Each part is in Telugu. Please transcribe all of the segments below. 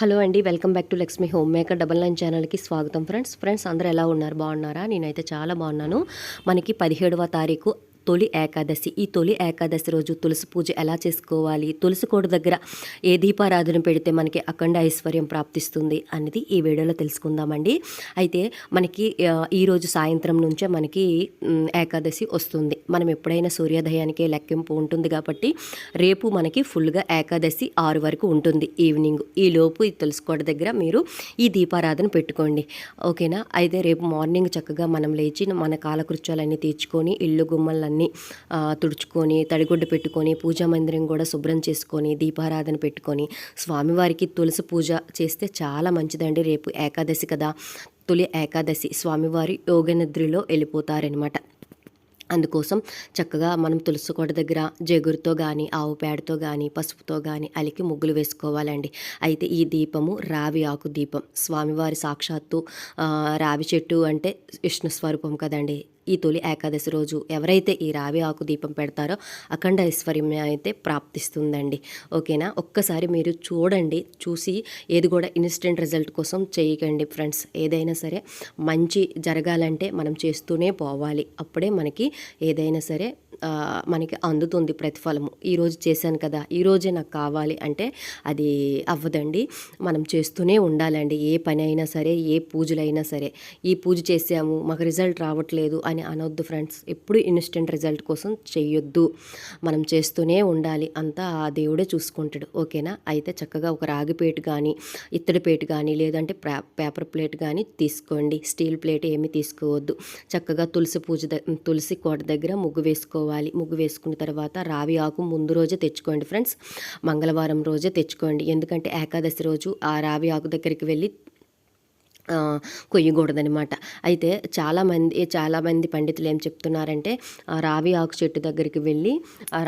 హలో అండి welcome back to Lakshmi home maker double nine ఛానల్కి స్వాగతం. ఫ్రెండ్స్ ఫ్రెండ్స్ అందరూ ఎలా ఉన్నారు? బాగున్నారా? నేనైతే చాలా బాగున్నాను. మనకి పదిహేడవ తారీఖు తొలి ఏకాదశి. ఈ తొలి ఏకాదశి రోజు తులసి పూజ ఎలా చేసుకోవాలి? తులసి కోట దగ్గర ఏ దీపారాధన పెడితే మనకి అఖండ ఐశ్వర్యం ప్రాప్తిస్తుంది అనేది ఈ వీడియోలో తెలుసుకుందామండి. అయితే మనకి ఈరోజు సాయంత్రం నుంచే మనకి ఏకాదశి వస్తుంది. మనం ఎప్పుడైనా సూర్యోదయానికే లెక్కింపు ఉంటుంది కాబట్టి రేపు మనకి ఫుల్గా ఏకాదశి ఆరు వరకు ఉంటుంది ఈవినింగ్. ఈ లోపు ఈ తులసికోట దగ్గర మీరు ఈ దీపారాధన పెట్టుకోండి. ఓకేనా? అయితే రేపు మార్నింగ్ చక్కగా మనం లేచి మన కాలకృత్యాలన్నీ తీర్చుకొని ఇల్లు గుమ్మల్ని ఆ, తుడుచుకొని తడిగుడ్డ పెట్టుకొని పూజా మందిరం కూడా శుభ్రం చేసుకొని దీపారాధన పెట్టుకొని స్వామివారికి తులసి పూజ చేస్తే చాలా మంచిదండి. రేపు ఏకాదశి కదా తొలి ఏకాదశి స్వామివారి యోగనిద్రిలో వెళ్ళిపోతారనమాట అందుకోసం చక్కగా మనం తులసికోట దగ్గర జగురుతో కానీ ఆవు పేడతో కానీ పసుపుతో కానీ అలికి ముగ్గులు వేసుకోవాలండి. అయితే ఈ దీపము రావి ఆకు దీపం. స్వామివారి సాక్షాత్తు రావి చెట్టు అంటే విష్ణు స్వరూపం కదండి. ఈ తొలి ఏకాదశి రోజు ఎవరైతే ఈ రావి ఆకు దీపం పెడతారో అఖండ ఐశ్వర్యం అయితే ప్రాప్తిస్తుందండి. ఓకేనా? ఒక్కసారి మీరు చూడండి చూసి ఏది కూడా ఇన్స్టెంట్ రిజల్ట్ కోసం చేయకండి ఫ్రెండ్స్. ఏదైనా సరే మంచి జరగాలంటే మనం చేస్తూనే పోవాలి. అప్పుడే మనకి ఏదైనా సరే మనకి అందుతుంది ప్రతిఫలము. ఈరోజు చేశాను కదా ఈరోజే నాకు కావాలి అంటే అది అవ్వదండి. మనం చేస్తూనే ఉండాలండి. ఏ పని అయినా సరే ఏ పూజలైనా సరే. ఈ పూజ చేసాము మాకు రిజల్ట్ రావట్లేదు అని అనొద్దు ఫ్రెండ్స్. ఎప్పుడు ఇన్స్టెంట్ రిజల్ట్ కోసం చెయ్యొద్దు. మనం చేస్తూనే ఉండాలి. అంతా ఆ దేవుడే చూసుకుంటాడు. ఓకేనా? అయితే చక్కగా ఒక రాగి ప్లేట్ కానీ ఇత్తడి ప్లేట్ కానీ లేదంటే పేపర్ ప్లేట్ కానీ తీసుకోండి. స్టీల్ ప్లేట్ ఏమీ తీసుకోవద్దు. చక్కగా తులసి పూజ తులసి కోట దగ్గర ముగ్గు వేసుకోవాలి. ముగ్గు వేసుకున్న తర్వాత రావి ఆకు ముందు రోజే తెచ్చుకోండి ఫ్రెండ్స్. మంగళవారం రోజే తెచ్చుకోండి. ఎందుకంటే ఏకాదశి రోజు ఆ రావి ఆకు దగ్గరికి వెళ్ళి కొయ్యకూడదనమాట అయితే చాలామంది చాలామంది పండితులు ఏం చెప్తున్నారంటే రావి ఆకు చెట్టు దగ్గరికి వెళ్ళి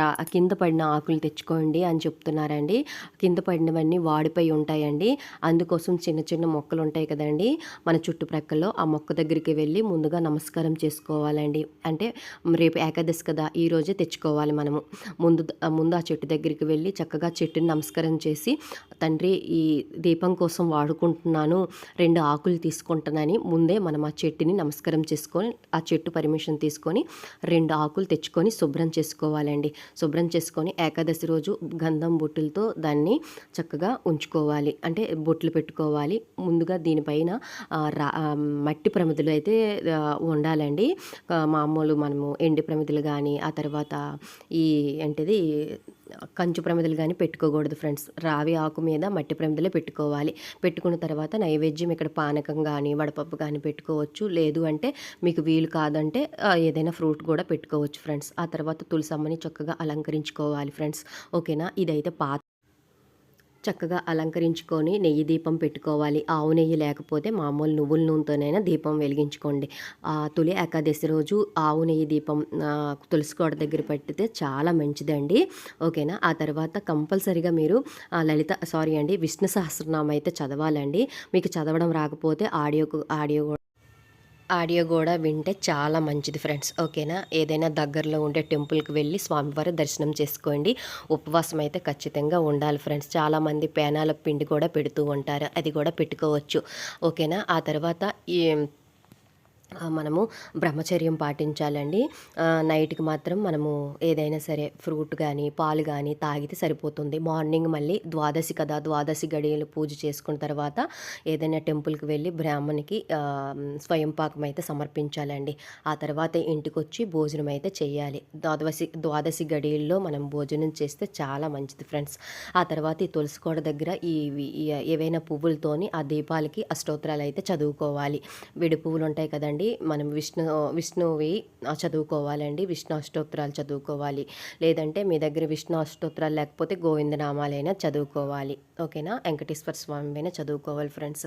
రా కింద పడిన ఆకులు తెచ్చుకోండి అని చెప్తున్నారండి. కింద పడినవన్నీ వాడిపోయి ఉంటాయండి. అందుకోసం చిన్న చిన్న మొక్కలు ఉంటాయి కదండి. మన చుట్టుప్రక్కల ఆ మొక్క దగ్గరికి వెళ్ళి ముందుగా నమస్కారం చేసుకోవాలండి. అంటే రేపు ఏకాదశి కదా ఈ రోజే తెచ్చుకోవాలి మనము. ముందు ముందు ఆ చెట్టు దగ్గరికి వెళ్ళి చక్కగా చెట్టుని నమస్కారం చేసి తండ్రి ఈ దీపం కోసం వాడుకుంటున్నాను. రెండు ఆకు ఆకులు తీసుకుంటానని ముందే మనం ఆ చెట్టుని నమస్కారం చేసుకొని ఆ చెట్టు పర్మిషన్ తీసుకొని రెండు ఆకులు తెచ్చుకొని శుభ్రం చేసుకోవాలండి. శుభ్రం చేసుకొని ఏకాదశి రోజు గంధం బొట్టులతో దాన్ని చక్కగా ఉంచుకోవాలి. అంటే బొట్లు పెట్టుకోవాలి. ముందుగా దీనిపైన రా మట్టి ప్రమిదలు అయితే ఉండాలండి. మామూలు మనము ఎండి ప్రమిదలు కానీ ఆ తర్వాత ఈ ఏంటిది కంచు ప్రమిదలు కానీ పెట్టుకోకూడదు ఫ్రెండ్స్. రావి ఆకు మీద మట్టి ప్రమిదలే పెట్టుకోవాలి. పెట్టుకున్న తర్వాత నైవేద్యం ఇక్కడ పానకం కానీ వడపప్పు కానీ పెట్టుకోవచ్చు. లేదు అంటే మీకు వీలు కాదంటే ఏదైనా ఫ్రూట్ కూడా పెట్టుకోవచ్చు ఫ్రెండ్స్. ఆ తర్వాత తులసమ్మని చక్కగా అలంకరించుకోవాలి ఫ్రెండ్స్. ఓకేనా? ఇదైతే పాత చక్కగా అలంకరించుకొని నెయ్యి దీపం పెట్టుకోవాలి. ఆవు నెయ్యి లేకపోతే మామూలు నువ్వుల నూనెతోనైనా దీపం వెలిగించుకోండి. ఆ తొలి ఏకాదశి రోజు ఆవు నెయ్యి దీపం తులసి కోట దగ్గర పెట్టితే చాలా మంచిదండి. ఓకేనా? ఆ తర్వాత కంపల్సరిగా మీరు లలిత సారీ అండి విష్ణు సహస్రనామం అయితే చదవాలండి. మీకు చదవడం రాకపోతే ఆడియో ఆడియో ఆడియో కూడా వింటే చాలా మంచిది ఫ్రెండ్స్. ఓకేనా? ఏదైనా దగ్గరలో ఉండే టెంపుల్కి వెళ్ళి స్వామివారి దర్శనం చేసుకోండి. ఉపవాసం అయితే ఖచ్చితంగా ఉండాలి ఫ్రెండ్స్. చాలామంది పేనాల పిండి కూడా పెడుతూ ఉంటారు. అది కూడా పెట్టుకోవచ్చు. ఓకేనా? ఆ తర్వాత ఈ మనము బ్రహ్మచర్యం పాటించాలండి. నైట్కి మాత్రం మనము ఏదైనా సరే ఫ్రూట్ కానీ పాలు కానీ తాగితే సరిపోతుంది. మార్నింగ్ మళ్ళీ ద్వాదశి కదా ద్వాదశి గడియలు పూజ చేసుకున్న తర్వాత ఏదైనా టెంపుల్కి వెళ్ళి బ్రాహ్మణికి స్వయంపాకం స్వయం పాకం అయితే సమర్పించాలండి. ఆ తర్వాత ఇంటికి వచ్చి భోజనం అయితే చేయాలి. ద్వాదశి ద్వాదశి గడియల్లో మనం భోజనం చేస్తే చాలా మంచిది ఫ్రెండ్స్. ఆ తర్వాత ఈ తులసికోట దగ్గర ఈ ఈ ఏవైనా పువ్వులతోని ఆ దీపాలకి అష్టోత్తరాలు అయితే చదువుకోవాలి. విడి పువ్వులు ఉంటాయి కదండి మనం విష్ణు విష్ణువి చదువుకోవాలండి. విష్ణు అష్టోత్తరాలు చదువుకోవాలి. లేదంటే మీ దగ్గర విష్ణు అష్టోత్తరాలు లేకపోతే గోవిందనామాలైనా చదువుకోవాలి. ఓకేనా? వెంకటేశ్వర స్వామి అయినా చదువుకోవాలి ఫ్రెండ్స్.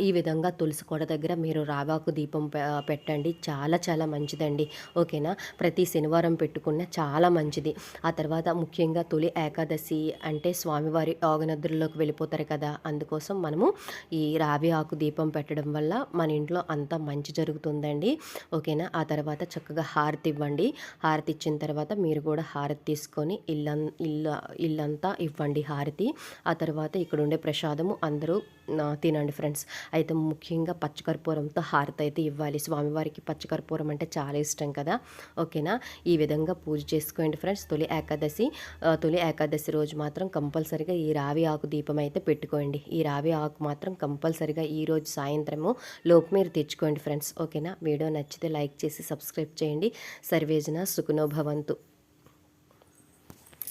ఈ విధంగా తులసి కోట దగ్గర మీరు రావాకు దీపం పె- పెట్టండి. చాలా చాలా మంచిదండి. ఓకేనా? ప్రతి శనివారం పెట్టుకున్న చాలా మంచిది. ఆ తర్వాత ముఖ్యంగా తొలి ఏకాదశి అంటే స్వామివారి యోగనద్రుల్లోకి వెళ్ళిపోతారు కదా. అందుకోసం మనము ఈ రావి ఆకు దీపం పెట్టడం వల్ల మన ఇంట్లో అంతా మంచి జరుగుతుంది. జరుగుతుందండి ఓకేనా? ఆ తర్వాత చక్కగా హారతి ఇవ్వండి. హారతి ఇచ్చిన తర్వాత మీరు కూడా హారతి తీసుకొని ఇల్లు ఇల్లు ఇల్లంతా ఇవ్వండి హారతి. ఆ తర్వాత ఇక్కడ ఉండే ప్రసాదము అందరూ తినండి ఫ్రెండ్స్. అయితే ముఖ్యంగా పచ్చకర్పూరంతో హారతి అయితే ఇవ్వాలి. స్వామివారికి పచ్చకర్పూరం అంటే చాలా ఇష్టం కదా. ఓకేనా? ఈ విధంగా పూజ చేసుకోండి ఫ్రెండ్స్. తొలి ఏకాదశి తొలి ఏకాదశి రోజు మాత్రం కంపల్సరిగా ఈ రావి ఆకు దీపం అయితే పెట్టుకోండి. ఈ రావి ఆకు మాత్రం కంపల్సరిగా ఈరోజు సాయంత్రము లోపు మీరు తెచ్చుకోండి ఫ్రెండ్స్. ఓకే ఓకేనా? వీడియో నచ్చితే లైక్ చేసి సబ్స్క్రైబ్ చేయండి. సర్వేజన సుఖనో భవంతు.